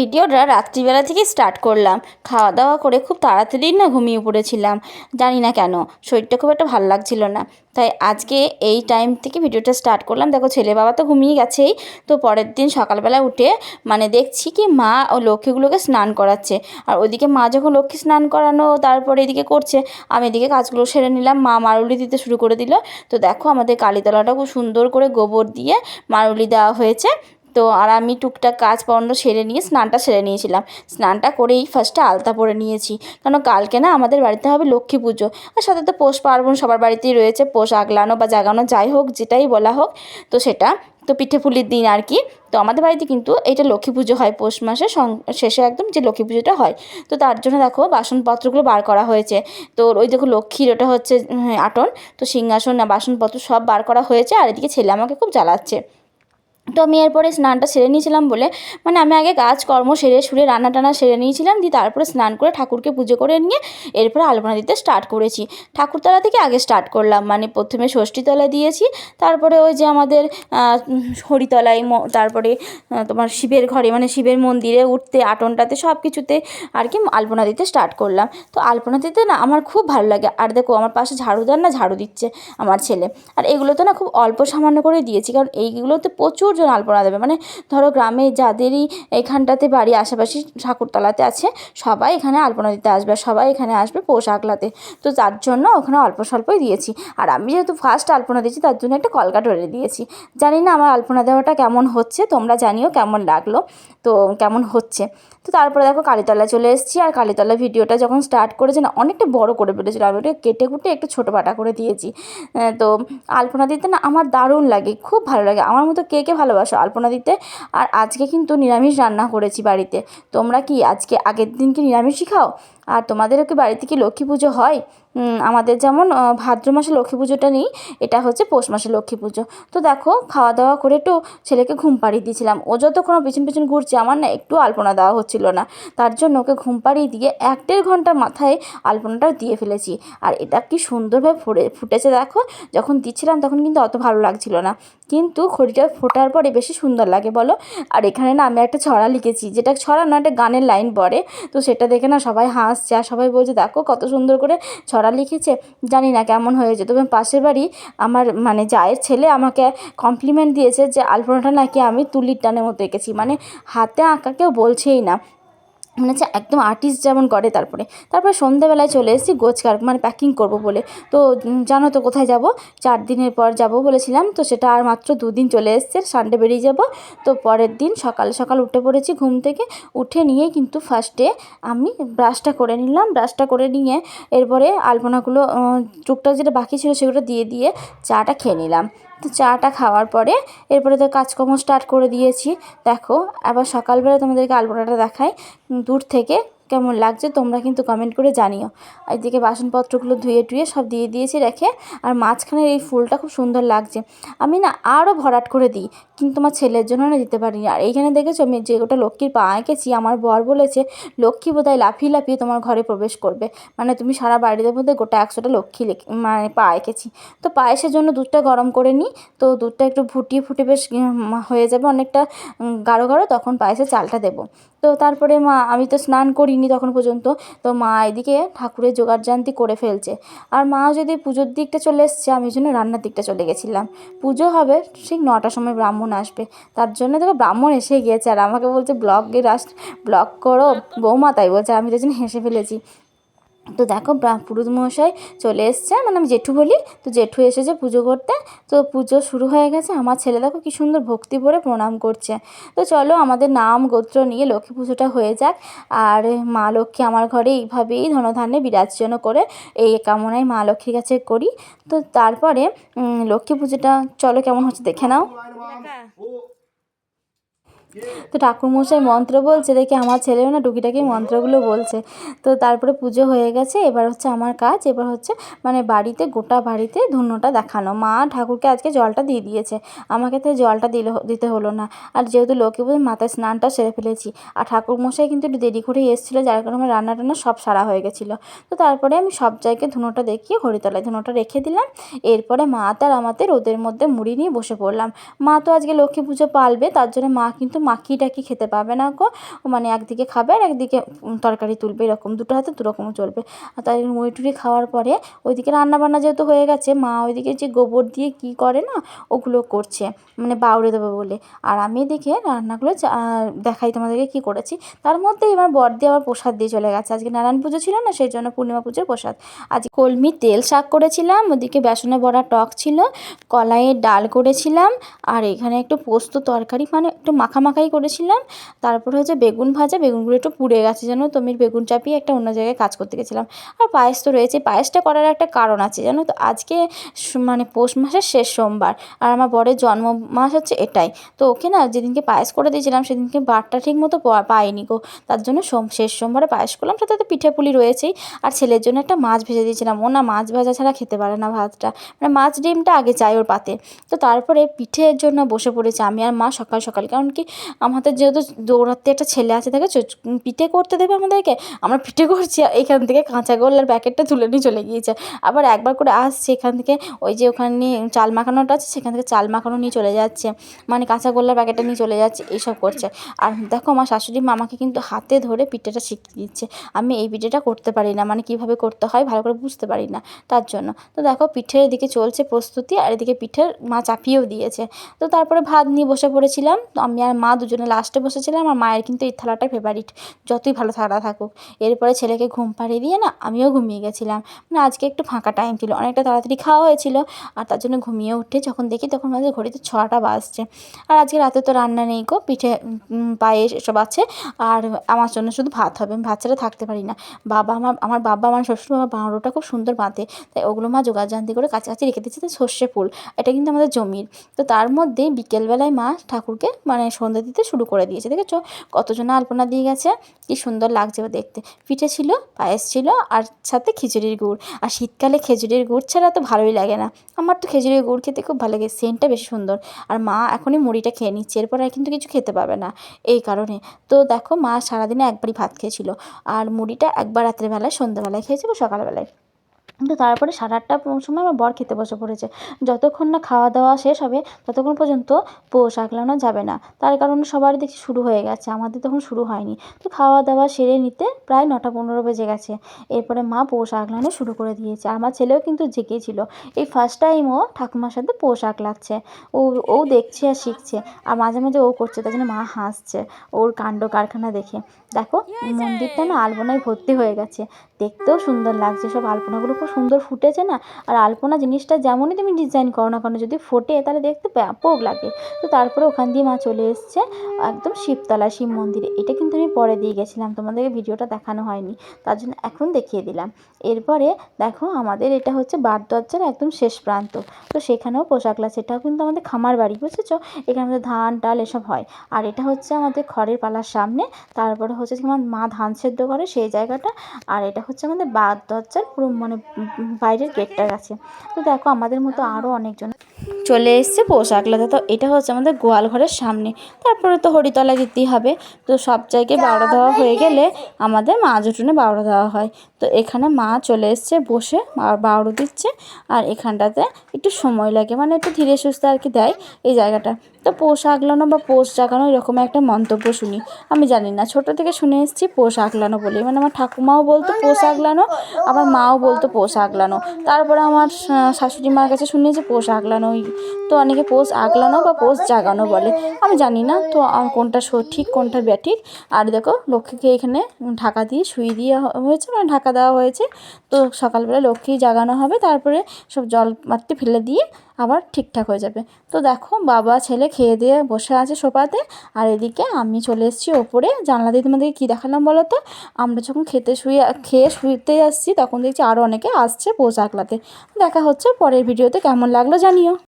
ভিডিওটা রাত্রিবেলা থেকে স্টার্ট করলাম। খাওয়া দাওয়া করে খুব তাড়াতাড়ি না ঘুমিয়ে পড়েছিলাম। জানি না কেন, শরীরটা খুব একটা ভালো লাগছিল না। তাই আজকে এই টাইম থেকে ভিডিওটা স্টার্ট করলাম। দেখো ছেলে বাবা তো ঘুমিয়ে গেছেই। তো পরের দিন সকালবেলা উঠে মানে দেখছি কি মা ও লক্ষ্মীগুলোকে স্নান করাচ্ছে। আর ওইদিকে মা যখন লক্ষ্মী স্নান করানো, তারপরে এদিকে করছে, আমি এদিকে কাজগুলো সেরে নিলাম। মা মারুলি দিতে শুরু করে দিল। তো দেখো আমাদের কালীতলাটা খুব সুন্দর করে গোবর দিয়ে মারুলি দেওয়া হয়েছে। তো আর আমি টুকটাক কাজ পণ্য সেরে নিয়ে স্নানটা সেরে নিয়েছিলাম। স্নানটা করেই ফার্স্টে আলতা পরে নিয়েছি। কারণ কালকে না আমাদের বাড়িতে হবে লক্ষ্মী পুজো। আর সাথে তো পৌষ পার্বণ সবার বাড়িতেই রয়েছে, পৌষ আগলানো বা জাগানো যাই হোক, যেটাই বলা হোক, তো সেটা। তো পিঠে পুলির দিন আর কি। তো আমাদের বাড়িতে কিন্তু এটা লক্ষ্মী পুজো হয় পৌষ মাসে শেষে একদম যে লক্ষ্মী পুজোটা হয়। তো তার জন্য দেখো বাসনপত্রগুলো বার করা হয়েছে। তো ওই দেখো লক্ষ্মীর ওটা হচ্ছে আটন। তো সিংহাসন না বাসনপত্র সব বার করা হয়েছে। আর এদিকে ছেলে আমাকে খুব জ্বালাচ্ছে। তো আমি এরপরে স্নানটা সেরে নিয়েছিলাম বলে মানে আমি আগে কাজকর্ম সেরে সুরে রান্না টানা সেরে নিয়েছিলাম, দিয়ে তারপরে স্নান করে ঠাকুরকে পুজো করে নিয়ে এরপরে আলপনা দিতে স্টার্ট করেছি। ঠাকুরতলা থেকে আগে স্টার্ট করলাম মানে প্রথমে ষষ্ঠীতলা দিয়েছি, তারপরে ওই যে আমাদের হরিতলায় তারপরে তোমার শিবের ঘরে মানে শিবের মন্দিরে উঠতে, আটনটাতে সব কিছুতে আর কি আলপনা দিতে স্টার্ট করলাম। তো আলপনা দিতে না আমার খুব ভালো লাগে, আর দেখো আমার পাশে ঝাড়ুদার না, ঝাড়ু দিচ্ছে আমার ছেলে। আর এগুলো তো না খুব অল্প সামান্য করে দিয়েছি, কারণ এইগুলোতে প্রচুর জন আলপনা দেবে। মানে ধরো গ্রামে যাদেরই এখানটাতে বাড়ি আশেপাশে ঠাকুরতলাতে আছে, সবাই এখানে আলপনা দিতে আসবে সবাই এখানে আসবে পৌষ আগলাতে। তো তার জন্য ওখানে অল্প স্বল্পই দিয়েছি। আর আমি যেহেতু ফার্স্ট আলপনা দিয়েছি, তার জন্য একটা কলকা টরে দিয়েছি। জানি না আমার আলপনা দেওয়াটা কেমন হচ্ছে, তোমরা জানিও কেমন লাগল। তো কেমন হচ্ছে। তো তারপরে দেখো কালীতলা চলে এসেছি, আর কালীতলা ভিডিওটা যখন স্টার্ট করেছে, না অনেকটা বড় করে ফেলেছিল। আমি ওটা কেটে কুটে একটু ছোটো পাটা করে দিয়েছি। তো আলপনা দিতে না আমার দারুণ লাগে, খুব ভালো লাগে। আমার মতো কে কে ভালোবাসো আলপনা দিতে। আর আজকে কিন্তু নিরামিষ রান্না করেছি বাড়িতে। তোমরা কি আজকে আগের দিন কি নিরামিষই খাও আর তোমাদেরও কি বাড়িতে কি লক্ষ্মী পুজো হয়? আমাদের যেমন ভাদ্র মাসে লক্ষ্মী পুজোটা নেই, এটা হচ্ছে পৌষ মাসে লক্ষ্মী পুজো। তো দেখো খাওয়া দাওয়া করে একটু ছেলেকে ঘুম পাড়িয়ে দিয়েছিলাম। ও যতক্ষণ পিছন পিছন ঘুরছে, আমার না একটু আলপনা দেওয়া হচ্ছিল না। তার জন্য ওকে ঘুম পাড়িয়ে দিয়ে এক দেড় ঘণ্টার মাথায় আলপনাটা দিয়ে ফেলেছি। আর এটা কি সুন্দরভাবে ফুটে, ফুটেছে দেখো, যখন দিচ্ছিলাম তখন কিন্তু অত ভালো লাগছিল না। কিন্তু খড়িটা ফোটার পরে বেশি সুন্দর লাগে, বলো? আর এখানে না আমি একটা ছড়া লিখেছি, যেটা ছড়া না, একটা গানের লাইন পড়ে। তো সেটা দেখে না সবাই হাসছে আর সবাই বলছে, দেখো কত সুন্দর করে ছড়া লিখেছে। জানি না কেমন হয়েছে। তবে পাশের বাড়ি আমার মানে জায়ের ছেলে আমাকে কমপ্লিমেন্ট দিয়েছে যে, আলপনাটা নাকি আমি তুলির টানের মতো এঁকেছি। মানে হাতে আঁকা কেউ বলছেই না। মনে হচ্ছে একদম আর্টিস্ট যেমন করে তারপরে। তারপরে সন্ধ্যাবেলায় চলে এসেছি গোছকার মানে প্যাকিং করব বলে। তো জানো তো কোথায় যাব? চার দিনের পর যাব বলেছিলাম, তো সেটা আর মাত্র দুদিন চলে এসছে সানডে বেরিয়ে যাব। তো পরের দিন সকাল সকাল উঠে পড়েছি ঘুম থেকে, উঠে নিয়ে কিন্তু ফার্স্টে আমি ব্রাশটা করে নিলাম ব্রাশটা করে নিয়ে এরপরে আলপনাগুলো টুকটাক যেটা বাকি ছিল সেগুলো দিয়ে দিয়ে চাটা খেয়ে নিলাম। তো চাটা খাওয়ার পরে এরপরে তো কাজকর্ম স্টার্ট করে দিয়েছি। দেখো, আবার সকালবেলা তোমাদেরকে আলপনাটা দেখাই। দূর থেকে কেমন লাগছে তোমরা কিন্তু কমেন্ট করে জানিও। এদিকে বাসনপত্রগুলো ধুয়ে টুয়ে সব দিয়ে দিয়েছি রেখে, আর মাঝখানের এই ফুলটা খুব সুন্দর লাগছে। আমি না আরও ভরাট করে দিই, কিন্তু আমার ছেলের জন্য না দিতে পারিনি। আর এইখানে দেখেছ আমি যে ওটা লক্ষ্মীর পা এঁকেছি আমার বর বলেছে, লক্ষ্মী বোধহয় লাফিয়ে লাফিয়ে তোমার ঘরে প্রবেশ করবে। মানে তুমি সারা বাড়িতে মধ্যে গোটা একশোটা লক্ষ্মী মানে পা এঁকেছি। তো পায়েসের জন্য দুধটা গরম করে নিই, তো দুধটা একটু ফুটিয়ে ফুটে বেশ হয়ে যাবে অনেকটা গাঢ় গাঢ়, তখন পায়েসে চালটা দেবো। তো তারপরে মা, আমি তো স্নান করিনি তখন পর্যন্ত। তো মা এদিকে ঠাকুরের জোগাড় জোগাড়জান্তি করে ফেলছে। আর মা যদি পুজোর দিকটা চলে এসছে, আমি জন্য রান্নার দিকটা চলে গেছিলাম। পুজো হবে, ঠিক নটার সময় ব্রাহ্মণ আসবে। তার জন্য দেখো ব্রাহ্মণ এসে গিয়েছে, আর আমাকে বলছে ব্লগে রাস্ট ব্লগ করো, বৌমা তাই বলছে আমি তো হেসে ফেলেছি। তো দেখো পুরোহিত মশাই চলে এসছে। মানে আমি জেঠু বলি। তো জেঠু এসেছে পুজো করতে। তো পুজো শুরু হয়ে গেছে। আমার ছেলে দেখো কি সুন্দর ভক্তি ভরে প্রণাম করছে। তো চলো আমাদের নাম গোত্র নিয়ে লক্ষ্মী পুজোটা হয়ে যাক। আর মা লক্ষ্মী আমার ঘরে এইভাবেই ধনধান্যে বিরাজজন করে এই কামনায় মা লক্ষ্মীর কাছে করি। তো তারপরে লক্ষ্মী পুজোটা চলো কেমন হচ্ছে দেখে নাও। তো ঠাকুরমশাই মন্ত্র বলছে, দেখে আমার ছেলেও না টুকিটাকি মন্ত্রগুলো বলছে। তো তারপরে পুজো হয়ে গেছে, এবার হচ্ছে আমার কাজ, এবার হচ্ছে মানে বাড়িতে, গোটা বাড়িতে ধুনোটা দেখানো। মা ঠাকুরকে আজকে জলটা দিয়ে দিয়েছে, আমাকে তো জলটা দিলে, দিতে হলো না। আর যেহেতু লক্ষ্মী পুজোর মাথায় স্নানটা সেরে ফেলেছি, আর ঠাকুরমশাই কিন্তু একটু দেরি করেই এসেছিল, যার কারণে আমার রান্না টান্না সব সারা হয়ে গেছিল। তো তারপরে আমি সব জায়গায় ধুনোটা দেখিয়ে হরিতলায় ধুনোটা রেখে দিলাম। এরপরে মা তার আমাদের রোদের মধ্যে মুড়ি নিয়ে বসে পড়লাম। মা তো আজকে লক্ষ্মী পুজো পালবে, তার জন্য মা কিন্তু মাখিয়ে টাকি খেতে পাবে না গো। মানে একদিকে খাবে আর একদিকে তরকারি তুলবে, এরকম দুটো হাতে দুরকম চলবে। আর তাই মুড়ি টুড়ি খাওয়ার পরে ওইদিকে রান্নাবান্না যেহেতু হয়ে গেছে, মা ওইদিকে যে গোবর দিয়ে কী করে না, ওগুলো করছে মানে বাউড়ে দেবে বলে। আর আমি দেখে রান্নাগুলো দেখাই তোমাদেরকে কী করেছি। তার মধ্যে এবার বর দিয়ে আবার প্রসাদ দিয়ে চলে গেছে। আজকে নারায়ণ পুজো ছিল না, সেই জন্য পূর্ণিমা পুজোর প্রসাদ। আজ কলমি তেল শাক করেছিলাম, ওদিকে বেসনে বড়া টক ছিল, কলাইয়ের ডাল করেছিলাম, আর এখানে একটু পোস্ত তরকারি মানে একটু মাখামাখাই করেছিলাম। তারপর হচ্ছে বেগুন ভাজা, বেগুনগুলো একটু পুড়ে গেছে জানো তো, আমি বেগুন চাপিয়ে একটা অন্য জায়গায় কাজ করতে গেছিলাম। আর পায়েস তো রয়েছে। পায়েসটা করার একটা কারণ আছে জানো তো, আজকে মানে পৌষ মাসের শেষ সোমবার, আর আমার বরের জন্ম মাস হচ্ছে এটাই। তো ওকে না যেদিনকে পায়েস করে দিয়েছিলাম, সেদিনকে বারটা ঠিক মতো পাইনি গো। তার জন্য সোম, শেষ সোমবারে পায়েস করলাম। সাথে তো পিঠে পুলি রয়েছেই। আর ছেলের জন্য একটা মাছ ভেজে দিয়েছিলাম। ও না মাছ ভাজা ছাড়া খেতে পারে না ভাতটা। মানে মাছ ডিমটা আগে চাই ওর পাতে। তো তারপরে পিঠের জন্য বসে পড়েছে আমি আর মা সকাল সকাল। কারণ কি আমাদের যেহেতু দৌড়াতে একটা ছেলে আছে দেখেছ পিঠে করতে দেবে আমাদেরকে? আমরা পিঠে করছি এখান থেকে কাঁচা গোল্লার প্যাকেটটা তুলে নিয়ে চলে গিয়েছে। আবার একবার করে আসছে এখান থেকে, ওই যে ওখানে চাল মাখানোটা আছে, সেখান থেকে চাল মাখানো নিয়ে চলে যাচ্ছে। মানে কাঁচা গোল্লার প্যাকেটটা নিয়ে চলে যাচ্ছে, এইসব করছে। আর দেখো, আমার শাশুড়ি মা আমাকে কিন্তু হাতে ধরে পিঠেটা শিখিয়ে দিচ্ছে। আমি এই পিঠেটা করতে পারি না মানে কীভাবে করতে হয় ভালো করে বুঝতে পারি না, তার জন্য। তো দেখো, পিঠের এদিকে চলছে প্রস্তুতি, আর এদিকে পিঠের মা চাপিয়েও দিয়েছে। তো তারপরে ভাত নিয়ে বসে পড়েছিলাম, তো আমি আর মা দুজনে লাস্টে বসেছিলাম আর মায়ের কিন্তু এই থালাটাই ফেভারিট যতই ভালো থালা থাকুক। এরপরে ছেলেকে ঘুম পাড়িয়ে দিয়ে না আমিও ঘুমিয়ে গেছিলাম। মানে আজকে একটু ফাঁকা টাইম ছিল। অনেকটা তাড়াতাড়ি খাওয়া হয়েছিল আর তার জন্য ঘুমিয়ে উঠে যখন দেখি তখন আমাদের ঘড়িতে ছটা বাজছে। আর আজকে রাতে তো রান্না নেই গো, পিঠে পায়েস এসব আছে। আর আমার জন্য শুধু ভাত হবে। আমি ভাত ছাড়া থাকতে পারি না। বাবা আমার আমার বাবা, আমার শ্বশুর বাবা বাঁড়োটা খুব সুন্দর বাঁধে। তাই ওগুলো মা জোগাড়জান্তি করে কাছাকাছি রেখে দিচ্ছে সর্ষে ফুল। এটা কিন্তু আমাদের জমির। তো তার মধ্যে বিকেলবেলায় মা ঠাকুরকে মানে সন্ধ্যা দিতে শুরু করে দিয়েছে। দেখেছ? কতজন আলপনা দিয়ে গেছে? কি সুন্দর লাগছে দেখতে। পিঠে ছিল, পায়েস ছিল, আর সাথে খিচুড়ির গুড়। আর শীতকালে খেজুরির গুড় ছাড়া তো ভালোই লাগে না। আমার তো খেজুরির গুড় খেতে খুব ভালো লাগে, সেন্টটা বেশি সুন্দর। আর মা এখনই মুড়িটা খেয়ে নিচ্ছে, এরপর আর কিন্তু কিছু খেতে পাবে না এই কারণে। তো দেখো, মা সারাদিনে একবারই ভাত খেয়েছিল। আর মুড়িটা একবার রাত্রেবেলায়, সন্ধ্যাবেলায় খেয়েছিল সকালবেলায়। কিন্তু তারপরে সাড়ে আটটা সময় আমার বর খেতে বসে পড়েছে। যতক্ষণ না খাওয়া দাওয়া শেষ হবে, ততক্ষণ পর্যন্ত পোষ আগলানো যাবে না। তার কারণে সবারই দেখছি শুরু হয়ে গেছে। আমাদের তখন শুরু হয়নি। তো খাওয়া দাওয়া সেরে নিতে প্রায় নটা পনেরো বেজে গেছে। এরপরে মা পোষ আগলানো শুরু করে দিয়েছে। আমার ছেলেও কিন্তু জেগেছিল। এই ফার্স্ট টাইম ও ঠাকুমার সাথে পোষ আগলাচ্ছে ও ও দেখছে আর শিখছে। আর মাঝে মাঝে ও করছে। তার জন্য মা হাসছে। ওর কাণ্ড কারখানা দেখে। দেখো মন্দিরটা না আলপনায় ভর্তি হয়ে গেছে। দেখতেও সুন্দর লাগছে সব আলপনাগুলো খুব সুন্দর ফুটেছে না? আর আলপনা জিনিসটা যেমনই তুমি ডিজাইন করো না কেন যদি ফোটে তাহলে দেখতে ব্যাপক লাগে। তো তারপরে ওখান দিয়ে মা চলে এসছে একদম শিবতলা শিব মন্দিরে। এটা কিন্তু আমি পরে দিয়ে গেছিলাম তোমাদেরকে ভিডিওটা দেখানো হয়নি। তার জন্য এখন দেখিয়ে দিলাম। এরপরে দেখো আমাদের এটা হচ্ছে বার দরজার একদম শেষ প্রান্ত। তো সেখানেও পোশাকলা সেটাও কিন্তু আমাদের খামার বাড়ি বুঝেছ? এখানে আমাদের ধান টাল এসব হয়। আর এটা হচ্ছে আমাদের খড়ের পালার সামনে। তারপরে হচ্ছে আমার মা ধান সেদ্ধ করে সেই জায়গাটা, আর এটা হচ্ছে আমাদের বার দরজার পুরো মানে বাইরের গেটটার কাছে। তো দেখো আমাদের মতো আরও অনেকজন চলে এসছে পোশাকলাতে তো এটা হচ্ছে আমাদের গোয়াল ঘরের সামনে। তারপরে তো হরিতলা দিতেই হবে। তো সব জায়গায় বারো দেওয়া হয়ে গেলে আমাদের মাছ উঠোনে বারো দেওয়া হয়। তো এখানে মা চলে এসছে বসে বারো দিচ্ছে। আর এখানটাতে একটু সময় লাগে মানে একটু ধীরে সুস্থে আর কি দেয় এই জায়গাটা। তো পোষ আঁকলানো বা পোষ জাগানো এরকম একটা মন্তব্য শুনি। আমি জানি না, ছোটো থেকে শুনে এসেছি পোষ আঁকলানো বলে। মানে আমার ঠাকুমাও বলতো পোষ আঁকলানো, আবার মাও বলতো পোষ আঁকলানো। তারপরে আমার শাশুড়ি মার কাছে শুনেছি পোষ আগলানোই তো অনেকে পোষ আঁকলানো বা পোষ জাগানো বলে। আমি জানি না, তো কোনটা সঠিক কোনটা ব্যাঠিক। আর দেখো, লক্ষ্মীকে এখানে ঢাকা দিয়ে শুয়ে দিয়ে হয়েছে মানে ঢাকা দেওয়া হয়েছে। তো সকালবেলা লক্ষ্মী জাগানো হবে, তারপরে সব জল মারতে ফেলে দিয়ে আবার ঠিকঠাক হয়ে যাবে। তো দেখো, বাবা, ছেলে খেয়ে দিয়ে বসে আছে সোফাতে। আর এদিকে আমি চলে এসেছি ওপরে। জানলা দিয়ে তোমাদেরকে কী দেখালাম বলো তো? আমরা যখন খেতে শুয়ে, খেয়ে শুতে যাচ্ছি, তখন দেখছি আরও অনেকে আসছে পোশাকলাতে দেখা হচ্ছে পরের ভিডিওতে। কেমন লাগল জানিও।